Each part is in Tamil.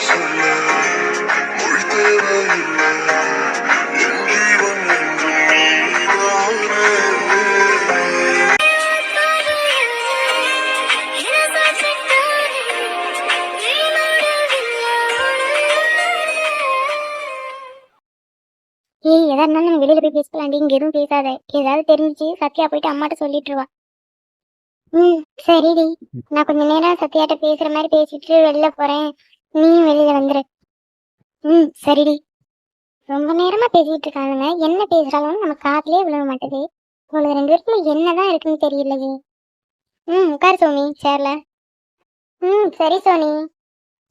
சொல்ல மொழி தேவையில்லை என் ஜீவன் ஏய் எதா இருந்தாலும் நம்ம வெளியில போய் பேசலாண்டி இங்க எதுவும் பேசாத. ஏதாவது தெரிஞ்சுச்சு சத்யா போயிட்டு அம்மாட்ட சொல்லிட்டுருவா ம் சரிடி. நான் கொஞ்ச நேரம் சத்யாட்ட பேசுற மாதிரி பேசிட்டு வெளில போறேன். நீயும் வெளியில வந்துரு. ம் சரிடி. ரொம்ப நேரமா பேசிட்டு இருக்காங்க என்ன பேசுறாலும் நம்ம காதலே விழுவ மாட்டேது. உங்களுக்கு ரெண்டு பேருக்கும் என்னதான் இருக்குன்னு தெரியலையே. ம் உட்காரு சோமி சேர்ல. ம் சரி சோனி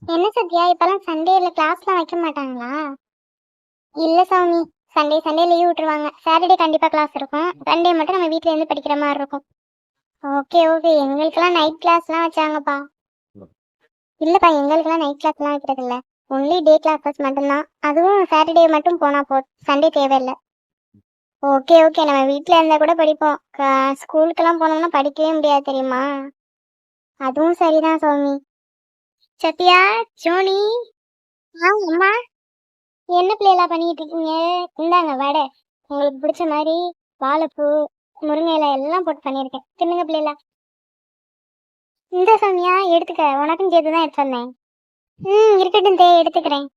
என்ன சத்யா இப்பெல்லாம் சண்டேல கிளாஸ்லாம் வைக்க மாட்டாங்களா? இல்லை சாமி. சண்டே சண்டே லீவ் விட்டுருவாங்க. சாட்டர்டே கண்டிப்பாக கிளாஸ் இருக்கும். சண்டே மட்டும் நம்ம வீட்டில் இருந்து படிக்கிற மாதிரி இருக்கும். Okay okay. எங்களுக்கெல்லாம் நைட் கிளாஸ்லாம் வச்சாங்கப்பா. இல்லப்பா எங்களுக்கெல்லாம் நைட் கிளாஸ்லாம் வைக்கிறது இல்லை ஒன்லி டே கிளாஸஸ் மட்டும்தான். அதுவும் சாட்டர்டே மட்டும் போனால் போ சண்டே தேவையில்லை. ஓகே ஓகே நம்ம வீட்டில் இருந்தால் கூட படிப்போம். ஸ்கூலுக்கெல்லாம் போனோம்னா படிக்கவே முடியாது தெரியுமா? அதுவும் சரிதான் சுவாமி. சத்யா ஜோனி. ஆ அம்மா. என்ன பிள்ளைலாம் பண்ணிட்டு இருக்கீங்க? இந்தாங்க வடை. உங்களுக்கு பிடிச்ச மாதிரி வாழைப்பூ முருங்கை இலை எல்லாம் போட்டு பண்ணியிருக்கேன். தின்னுங்க பிள்ளைலாம் இந்த சாமியா எடுத்துக்க. உனக்கும் சேர்த்து தான் எடுத்து வந்தேன். ம் இருக்கட்டும் தே எடுத்துக்கிறேன்.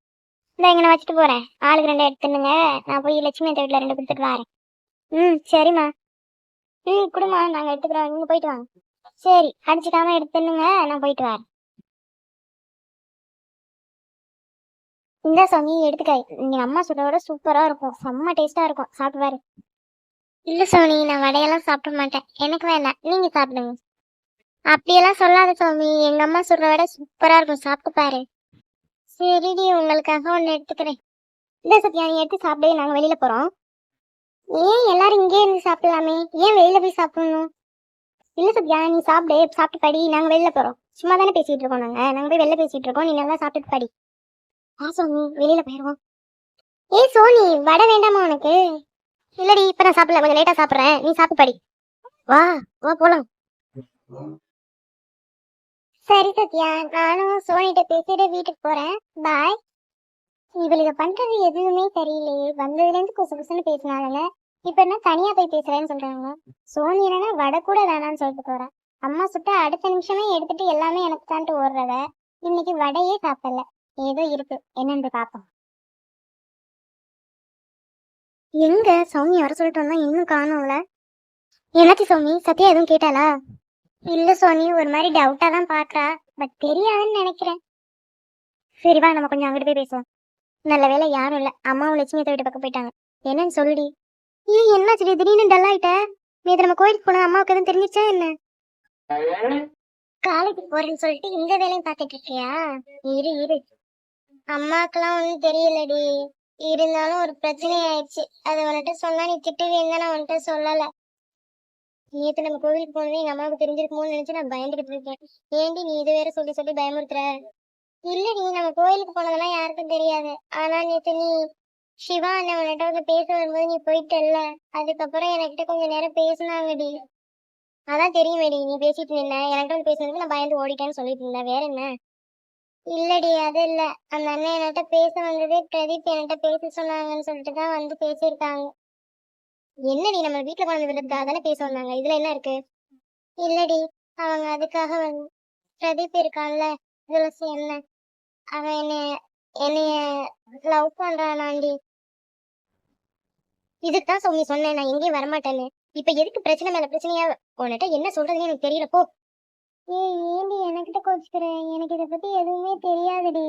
இந்த இங்கே நான் வச்சுட்டு போகிறேன் ஆளுக்கு ரெண்டு எடுத்துனுங்க நான் போய் லட்சுமி அந்த வீட்டில் ரெண்டு கொடுத்துட்டு வரேன். ம் சரிம்மா. ம் கொடுமா நாங்கள் எடுத்துக்கிறோம். நீங்கள் போயிட்டு வாங்க. சரி அடிச்சுக்காம எடுத்து நான் போயிட்டு வரேன். இந்த சாமி எடுத்துக்க. எங்கள் அம்மா சொல்றத சூப்பராக இருக்கும். செம்ம டேஸ்ட்டாக இருக்கும். சாப்பிட்டு பாரு. சோனி நான் வடையெல்லாம் சாப்பிட மாட்டேன். எனக்கு வேண்டாம். நீங்கள் சாப்பிடுங்க. அப்படியெல்லாம் சொல்லாத சுவாமி எங்க அம்மா சொல்ற விட சூப்பரா இருக்கும். சாப்பிட்டு பாரு. சரிடி உங்களுக்காக ஒன்று எடுத்துக்கிறேன். இல்லை சத்யா நீ எடுத்து சாப்பிடவே நாங்கள் வெளியில போறோம். ஏன் எல்லாரும் இங்கே இருந்து சாப்பிடலாமே? ஏன் வெளியில போய் சாப்பிடணும்? இல்ல சத்யா நீ சாப்பிடு. சாப்பிட்டு படி. நாங்க வெளியில போறோம். சும்மா தானே பேசிட்டு இருக்கோம் நாங்க. நாங்க போய் வெளில பேசிட்டு இருக்கோம். நீ நல்லா சாப்பிட்டுட்டு படி. வா சோனி வெளியில போயிருவோம். ஏய் சோனி வடை வேண்டாமா உனக்கு? இல்லடி இப்ப நான் சாப்பிடல. கொஞ்சம் லேட்டா சாப்பிடுறேன். நீ சாப்பிட்டு படி. வா வா போலாம். சரி சத்யா நானும் சோனிட்ட பேசிட்டு வீட்டுக்கு போறேன். பாய் இவளுக்கு பண்றது எதுவுமே தெரியலையே. வந்ததுல இருந்து குசு குசுன்னு பேசினாங்க இப்ப என்ன தனியா போய் பேசுறேன்னு சொல்றாங்க. சோனி என்னன்னா வடை கூட வேணாம்னு சொல்லிட்டு போறேன் அம்மா சுட்டா அடுத்த நிமிஷமே எடுத்துட்டு எல்லாமே எனக்கு தான்ட்டு ஓடுறத. இன்னைக்கு வடையே சாப்பிடல. ஏதோ இருக்கு. என்னன்னு பாப்போம். எங்க? சௌமி வர சொல்லிட்டு வந்தா இன்னும் காணும்ல. என்னாச்சு சௌமி? சத்யா எதுவும் கேட்டாளா? இல்ல சோனி ஒரு மாதிரி டவுட்டா தான் பாக்குறா. பட் தெரியாதுன்னு நினைக்கிறேன். சரி வா நம்ம கொஞ்சம் அங்கிட்டு போய் பேசுவோம். நல்ல வேலை யாரும் இல்ல. அம்மாவும் லட்சுமி வீட்டு பக்கம் போயிட்டாங்க. என்னன்னு சொல்லுடி. ஏன் என்னாச்சு திடீர்னு டல் ஆயிட்ட? நேற்று நம்ம கோயிலுக்கு போனா அம்மாவுக்கு எதுவும் தெரிஞ்சிச்சா என்ன? காலேஜ் போறேன்னு சொல்லிட்டு இந்த வேலையும் பாத்துட்டு இருக்கியா? இரு இரு. அம்மாக்கெல்லாம் ஒன்றும் தெரியலடி. இருந்தாலும் ஒரு பிரச்சனை ஆயிடுச்சு அதை உன்கிட்ட சொன்னா நீ திட்டுவீங்க நான் உன்கிட்ட சொல்லல. நேற்று நம்ம கோவிலுக்கு போனது எங்க அம்மாவுக்கு தெரிஞ்சிருக்குமோன்னு நினைச்சு நான் பயந்துகிட்டு இருக்கேன். ஏண்டி நீ இது வேற சொல்லி சொல்லி பயமுறுத்துற? இல்லடி நம்ம கோயிலுக்கு போனதெல்லாம் யாருக்கும் தெரியாது. ஆனா நேற்று நீ சிவா அண்ணன் உன்கிட்ட வந்து பேச வரும்போது நீ போயிட்டல்ல. அதுக்கப்புறம் என்கிட்ட கொஞ்சம் நேரம் பேசினாங்கடி. அதான் தெரியுமேடி நீ பேசிட்டு நின்ன. என்கிட்ட வந்து பேசுனதுக்கு நான் பயந்து ஓடிட்டேன்னு சொல்லிட்டு இருந்தேன். வேற என்ன? இல்லடி அது இல்ல. அந்த அண்ணன் என்கிட்ட பேச வந்ததே பிரதீப் என்கிட்ட பேச சொன்னாங்கன்னு சொல்லிட்டு தான் வந்து பேசியிருக்காங்க. என்னடி நம்ம வீட்டுல கொண்டு விடுறதுக்காக தானே பேச வந்தாங்க இதுல என்ன இருக்கு? இல்லடி அவங்க அதுக்காக வந்து பிரதீப் இருக்கான்ல. துளசி என்ன? அவன் என்னைய என்னைய லவ் பண்றானாண்டி. இதுதான் சொல்லி சொன்னேன் நான் எங்கேயும் வரமாட்டேன்னு. இப்ப எதுக்கு பிரச்சனை மேல பிரச்சனையா? உன்கிட்ட என்ன சொல்றதுன்னு எனக்கு தெரியல போ. ஏய் ஏண்டி என்கிட்ட கோச்சுக்கிற? எனக்கு இதை பத்தி எதுவுமே தெரியாதுடி.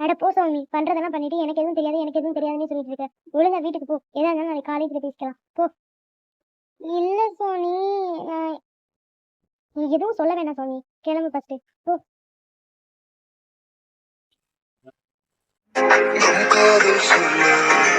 அட போ சுவாமி பண்றதெல்லாம் பண்ணிட்டு எனக்கு எதுவும் தெரியாது எனக்கு எதுவும் தெரியாதுன்னு சொல்லிட்டு இருக்க ஒழுங்கா வீட்டுக்கு போ. எதா இருந்தாலும் நாளைக்கு காலேஜ்ல பேசிக்கலாம். போ. இல்ல சோனி நீ எதுவும் சொல்ல வேணாம் சோனி கிளம்பு ஃபர்ஸ்ட் போ. காதல் சொல்ல.